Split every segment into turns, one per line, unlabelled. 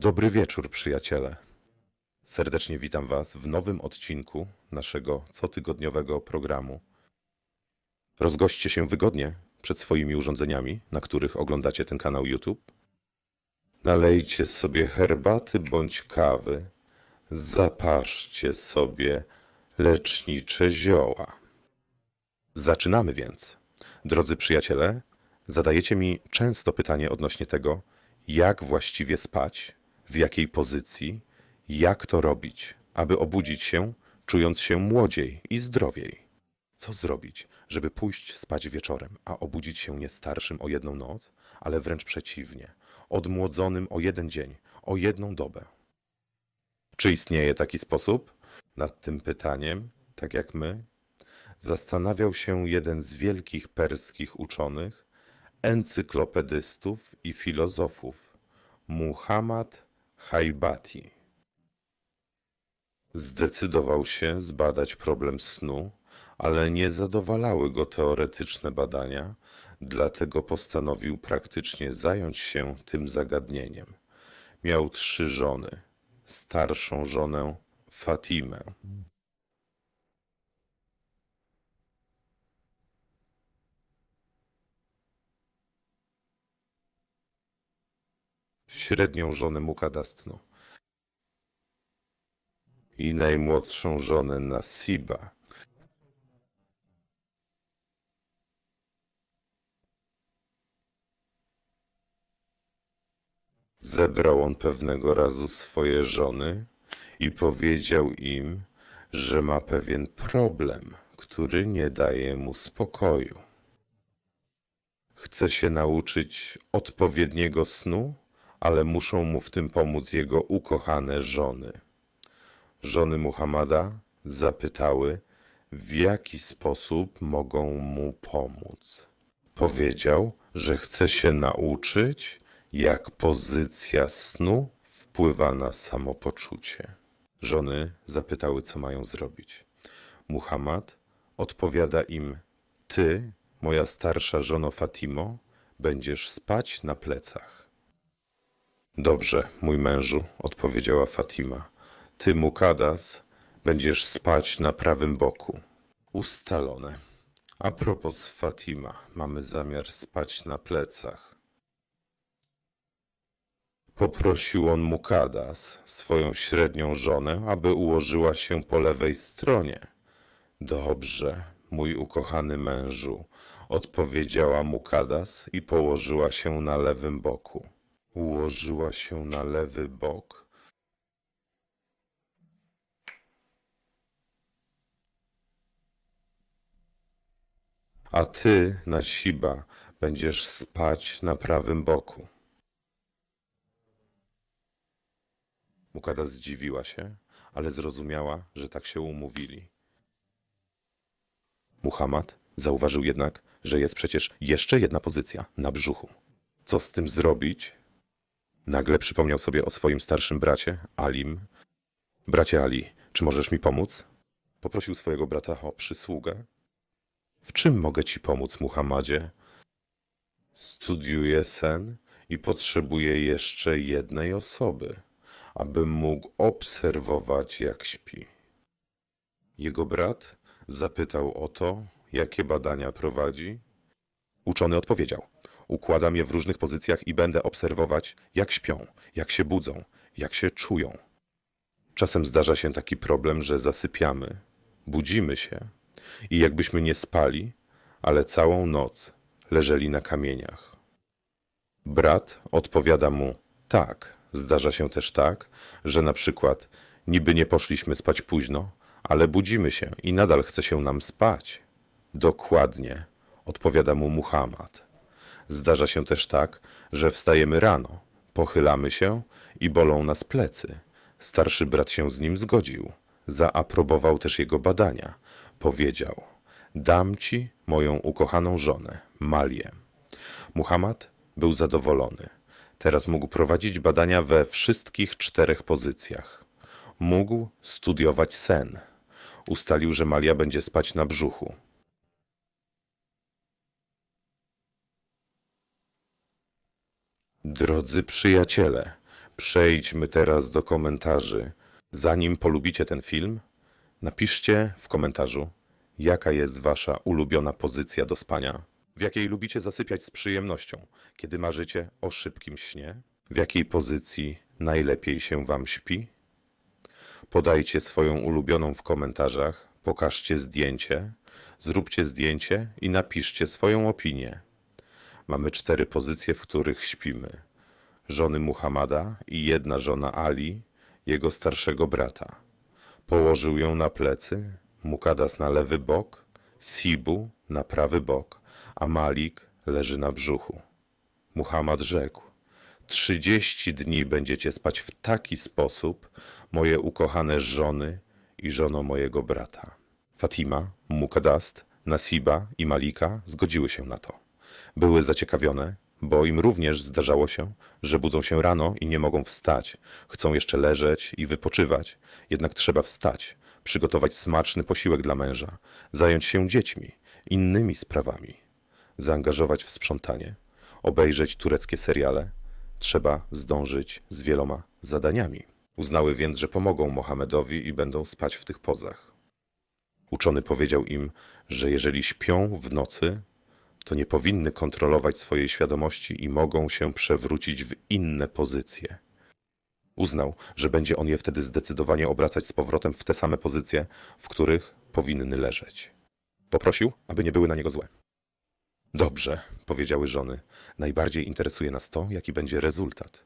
Dobry wieczór, przyjaciele. Serdecznie witam Was w nowym odcinku naszego cotygodniowego programu. Rozgośćcie się wygodnie przed swoimi urządzeniami, na których oglądacie ten kanał YouTube. Nalejcie sobie herbaty bądź kawy. Zapaszcie sobie lecznicze zioła. Zaczynamy więc. Drodzy przyjaciele, zadajecie mi często pytanie odnośnie tego, jak właściwie spać, w jakiej pozycji, jak to robić, aby obudzić się, czując się młodziej i zdrowiej. Co zrobić, żeby pójść spać wieczorem, a obudzić się nie starszym o jedną noc, ale wręcz przeciwnie, odmłodzonym o jeden dzień, o jedną dobę? Czy istnieje taki sposób? Nad tym pytaniem, tak jak my, zastanawiał się jeden z wielkich perskich uczonych, encyklopedystów i filozofów, Muhammad Haibati. Zdecydował się zbadać problem snu, ale nie zadowalały go teoretyczne badania, dlatego postanowił praktycznie zająć się tym zagadnieniem. Miał trzy żony. Starszą żonę Fatimę, średnią żonę Mukadastno i najmłodszą żonę Nasiba. Zebrał on pewnego razu swoje żony i powiedział im, że ma pewien problem, który nie daje mu spokoju. Chce się nauczyć odpowiedniego snu, ale muszą mu w tym pomóc jego ukochane żony. Żony Muhammada zapytały, w jaki sposób mogą mu pomóc. Powiedział, że chce się nauczyć, jak pozycja snu wpływa na samopoczucie. Żony zapytały, co mają zrobić. Muhammad odpowiada im: Ty, moja starsza żono Fatimo, będziesz spać na plecach. Dobrze, mój mężu, odpowiedziała Fatima. Ty, Mukadas, będziesz spać na prawym boku. Ustalone. A propos Fatima, mamy zamiar spać na plecach. Poprosił on Mukadas, swoją średnią żonę, aby ułożyła się po lewej stronie. Dobrze, mój ukochany mężu, odpowiedziała Mukadas i położyła się na lewym boku. Ułożyła się na lewy bok. A ty, Nasiba, będziesz spać na prawym boku. Mukada zdziwiła się, ale zrozumiała, że tak się umówili. Muhammad zauważył jednak, że jest przecież jeszcze jedna pozycja na brzuchu. Co z tym zrobić? Nagle przypomniał sobie o swoim starszym bracie, Alim. Bracie Ali, czy możesz mi pomóc? Poprosił swojego brata o przysługę. W czym mogę ci pomóc, Muhammadzie? Studiuję sen i potrzebuję jeszcze jednej osoby, abym mógł obserwować, jak śpi. Jego brat zapytał o to, jakie badania prowadzi. Uczony odpowiedział: Układam je w różnych pozycjach i będę obserwować, jak śpią, jak się budzą, jak się czują. Czasem zdarza się taki problem, że zasypiamy, budzimy się i jakbyśmy nie spali, ale całą noc leżeli na kamieniach. Brat odpowiada mu: Tak, zdarza się też tak, że na przykład niby nie poszliśmy spać późno, ale budzimy się i nadal chce się nam spać. Dokładnie, odpowiada mu Muhammad. Zdarza się też tak, że wstajemy rano, pochylamy się i bolą nas plecy. Starszy brat się z nim zgodził. Zaaprobował też jego badania. Powiedział: Dam ci moją ukochaną żonę, Malię. Muhammad był zadowolony. Teraz mógł prowadzić badania we wszystkich czterech pozycjach. Mógł studiować sen. Ustalił, że Malia będzie spać na brzuchu. Drodzy przyjaciele, Przejdźmy teraz do komentarzy. Zanim polubicie ten film, napiszcie w komentarzu, jaka jest wasza ulubiona pozycja do spania, w jakiej lubicie zasypiać z przyjemnością, kiedy marzycie o szybkim śnie, w jakiej pozycji najlepiej się wam śpi. Podajcie swoją ulubioną w komentarzach, pokażcie zdjęcie, zróbcie zdjęcie i napiszcie swoją opinię. Mamy cztery pozycje, w których śpimy. Żony Muhammada i jedna żona Ali, jego starszego brata. Położył ją na plecy, Mukadas na lewy bok, Sibu na prawy bok, a Malik leży na brzuchu. Muhammad rzekł: Trzydzieści dni będziecie spać w taki sposób, moje ukochane żony i żono mojego brata. Fatima, Mukadast, Nasiba i Malika zgodziły się na to. Były zaciekawione, bo im również zdarzało się, że budzą się rano i nie mogą wstać. Chcą jeszcze leżeć i wypoczywać, jednak trzeba wstać, przygotować smaczny posiłek dla męża, zająć się dziećmi, innymi sprawami, zaangażować w sprzątanie, obejrzeć tureckie seriale. Trzeba zdążyć z wieloma zadaniami. Uznały więc, że pomogą Mohamedowi i będą spać w tych pozach. Uczony powiedział im, że jeżeli śpią w nocy, to nie powinny kontrolować swojej świadomości i mogą się przewrócić w inne pozycje. Uznał, że będzie on je wtedy zdecydowanie obracać z powrotem w te same pozycje, w których powinny leżeć. Poprosił, aby nie były na niego złe. Dobrze, powiedziały żony. Najbardziej interesuje nas to, jaki będzie rezultat.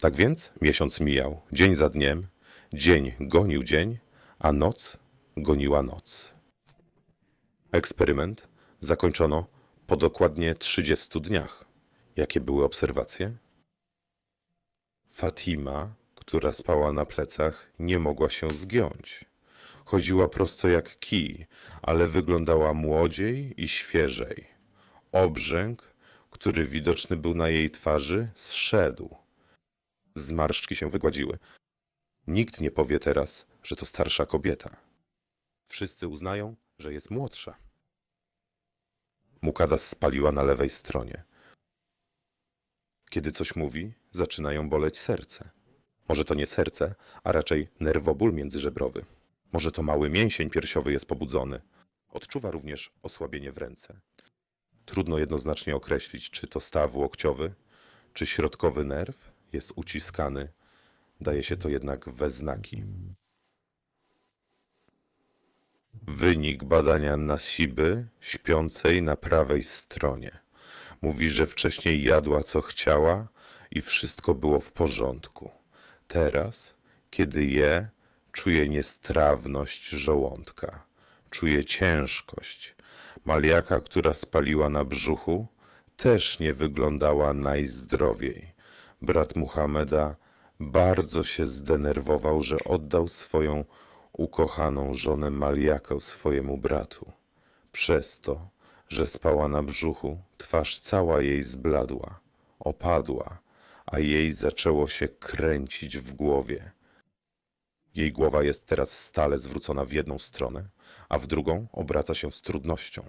Tak więc miesiąc mijał, dzień za dniem, dzień gonił dzień, a noc goniła noc. Eksperyment zakończono po dokładnie 30 dniach. Jakie były obserwacje? Fatima, która spała na plecach, nie mogła się zgiąć. Chodziła prosto jak kij, ale wyglądała młodziej i świeżej. Obrzęk, który widoczny był na jej twarzy, zszedł. Zmarszczki się wygładziły. Nikt nie powie teraz, że to starsza kobieta. Wszyscy uznają, że jest młodsza. Mukadas spaliła na lewej stronie. Kiedy coś mówi, zaczyna ją boleć serce. Może to nie serce, a raczej nerwoból międzyżebrowy. Może to mały mięsień piersiowy jest pobudzony. Odczuwa również osłabienie w ręce. Trudno jednoznacznie określić, czy to staw łokciowy, czy środkowy nerw jest uciskany. Daje się to jednak we znaki. Wynik badania Nasiby, śpiącej na prawej stronie. Mówi, że wcześniej jadła co chciała i wszystko było w porządku. Teraz, kiedy je, czuje niestrawność żołądka. Czuje ciężkość. Maliaka, która spaliła na brzuchu, też nie wyglądała najzdrowiej. Brat Muhameda bardzo się zdenerwował, że oddał swoją ukochaną żonę Maliakę swojemu bratu. Przez to, że spała na brzuchu, twarz cała jej zbladła, opadła, a jej zaczęło się kręcić w głowie. Jej głowa jest teraz stale zwrócona w jedną stronę, a w drugą obraca się z trudnością.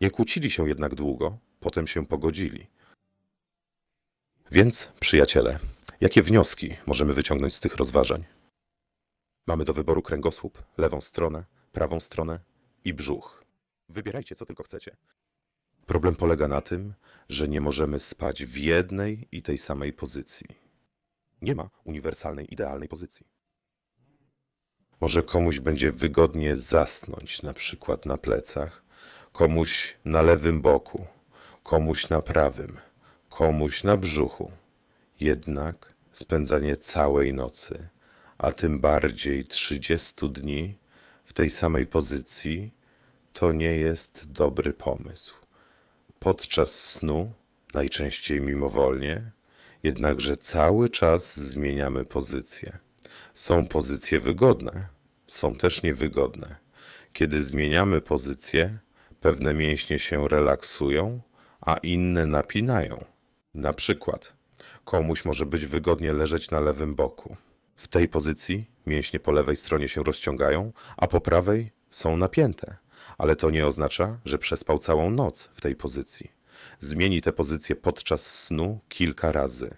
Nie kłócili się jednak długo, potem się pogodzili. Więc, przyjaciele, jakie wnioski możemy wyciągnąć z tych rozważań? Mamy do wyboru kręgosłup, lewą stronę, prawą stronę i brzuch. Wybierajcie, co tylko chcecie. Problem polega na tym, że nie możemy spać w jednej i tej samej pozycji. Nie ma uniwersalnej, idealnej pozycji. Może komuś będzie wygodnie zasnąć, na przykład na plecach, komuś na lewym boku, komuś na prawym, komuś na brzuchu. Jednak spędzanie całej nocy, a tym bardziej 30 dni w tej samej pozycji, to nie jest dobry pomysł. Podczas snu, najczęściej mimowolnie, jednakże cały czas zmieniamy pozycję. Są pozycje wygodne, są też niewygodne. Kiedy zmieniamy pozycję, pewne mięśnie się relaksują, a inne napinają. Na przykład, komuś może być wygodnie leżeć na lewym boku. W tej pozycji mięśnie po lewej stronie się rozciągają, a po prawej są napięte. Ale to nie oznacza, że przespał całą noc w tej pozycji. Zmieni tę pozycję podczas snu kilka razy.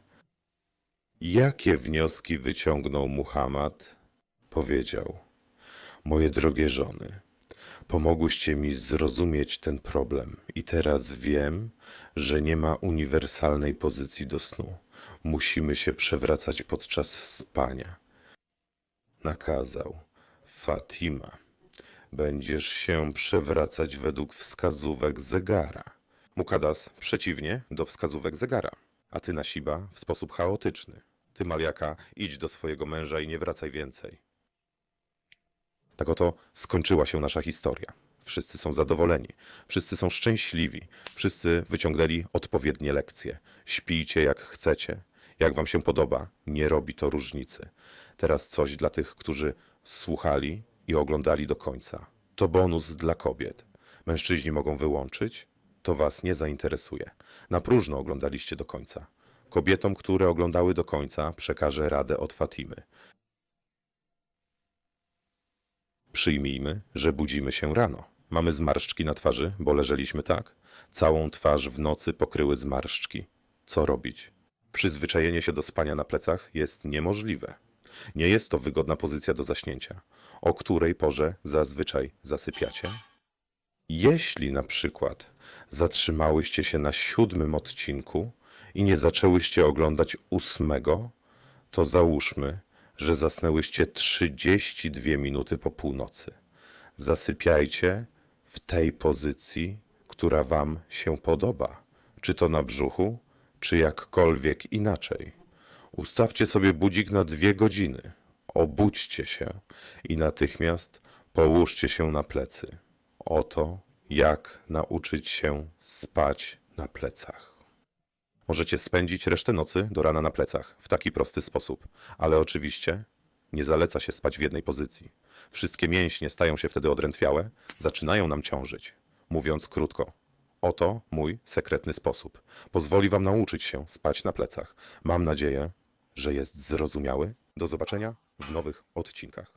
Jakie wnioski wyciągnął Muhammad? Powiedział: Moje drogie żony, pomogłyście mi zrozumieć ten problem i teraz wiem, że nie ma uniwersalnej pozycji do snu. Musimy się przewracać podczas spania. Nakazał Fatima. Będziesz się przewracać według wskazówek zegara. Mukadas przeciwnie do wskazówek zegara, a ty Nasiba w sposób chaotyczny. Ty Maliaka idź do swojego męża i nie wracaj więcej. Tak oto skończyła się nasza historia. Wszyscy są zadowoleni, wszyscy są szczęśliwi, wszyscy wyciągnęli odpowiednie lekcje. Śpijcie jak chcecie, jak wam się podoba, nie robi to różnicy. Teraz coś dla tych, którzy słuchali i oglądali do końca. To bonus dla kobiet. Mężczyźni mogą wyłączyć, to was nie zainteresuje. Na próżno oglądaliście do końca. Kobietom, które oglądały do końca, przekażę radę od Fatimy. Przyjmijmy, że budzimy się rano. Mamy zmarszczki na twarzy, bo leżeliśmy tak. Całą twarz w nocy pokryły zmarszczki. Co robić? Przyzwyczajenie się do spania na plecach jest niemożliwe. Nie jest to wygodna pozycja do zaśnięcia. O której porze zazwyczaj zasypiacie? Jeśli na przykład zatrzymałyście się na siódmym odcinku i nie zaczęłyście oglądać ósmego, to załóżmy, że zasnęłyście 32 minuty po północy. Zasypiajcie w tej pozycji, która Wam się podoba, czy to na brzuchu, czy jakkolwiek inaczej. Ustawcie sobie budzik na dwie godziny, obudźcie się i natychmiast połóżcie się na plecy. Oto jak nauczyć się spać na plecach. Możecie spędzić resztę nocy do rana na plecach w taki prosty sposób, ale oczywiście nie zaleca się spać w jednej pozycji. Wszystkie mięśnie stają się wtedy odrętwiałe, zaczynają nam ciążyć. Mówiąc krótko, oto mój sekretny sposób. Pozwoli Wam nauczyć się spać na plecach. Mam nadzieję, że jest zrozumiały. Do zobaczenia w nowych odcinkach.